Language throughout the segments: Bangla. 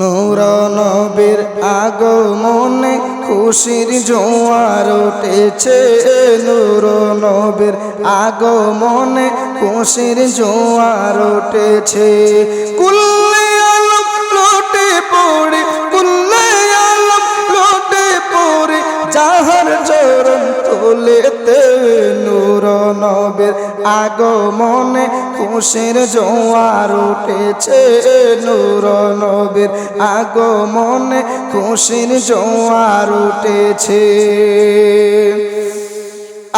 নূর নবীর আগমনে খুশির জোয়ার উঠেছে। নূর নবীর আগমনে খুশির জোয়ার উঠেছে। কুল্লে আলম লোটে পড়ে, কুল্লে আলম লোটে পড়ে, যাহার চরণ তোলেতে নূর নবের আগমনে খুশির জোয়ার উঠেছে নূর নবের আগমনে খুশির জোয়ার উঠেছে।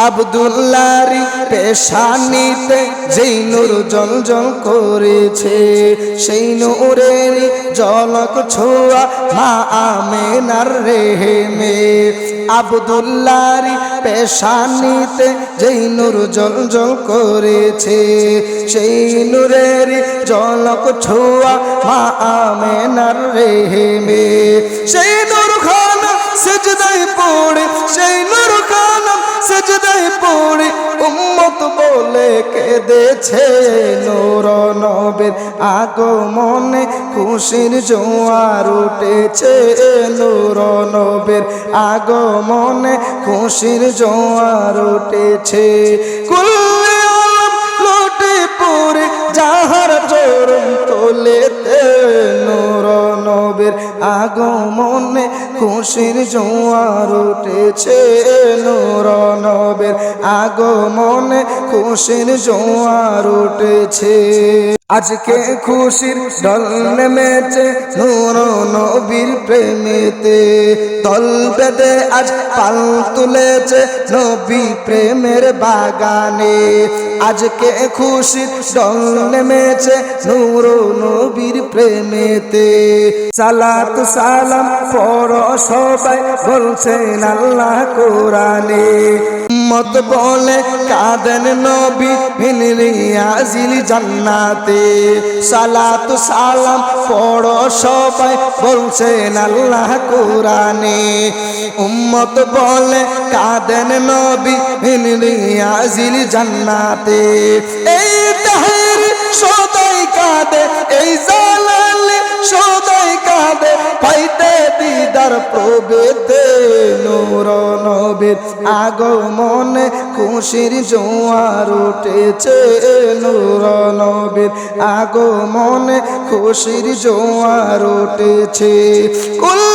আবদুল্লারি পেশানিতে যেই নূর জল জল করেছে, সেই নূরের জলক ছোঁয়া মা আমেনার রেহেমে। আবদুল্লারি পেশানিতে যেই নূর জল জল করেছে, সেই নূরের জলক ছোঁয়া মা আমেনার রেহেমে। সেই নূর খানা সেজদায় পড়ে, সেই নূর খানা সেজদায় পড়ে উম্মত বলে কেঁদেছে নূর নবের আগমনে। খুশির জোয়ার উঠেছে নূর নবের আগমনে। খুশির জোয়ার উঠেছে। লোটে পড়ে যাহার চরণ তোলেতে নূর নবের আগমনে খুশির জোয়ার উঠেছে নূর নবের আগমনে, খুশির জোয়ার উঠেছে। আজকে খুশির দল নেমেছে নূর নবীর প্রেমেতে। দল বেঁধে আজ পাল তুলেছে নবী প্রেমের বাগানে। আজকে খুশির দল নেমেছে নূর নবীর প্রেমেতে। সালাত সালাম পর সবাই বলছেন আল্লাহ কোরআনে। মত বলে কাদেন নবী হিনরি আজিল জান্নাতে। সালাত সালাম পড় সবাই বলছেন আল্লাহ কোরআনে। উম্মত বলে কাদেন নবী হিনরি আজিল জান্নাতে। এই তাহের সদাই কাঁদে, এই জালালে সদাই কাঁদে দিদার প্রবেতে নূর নবীর আগমনে খুশির জোয়ার উঠেছে নূর নবীর আগমনে খুশির জোয়ার উঠেছে। কুল্লে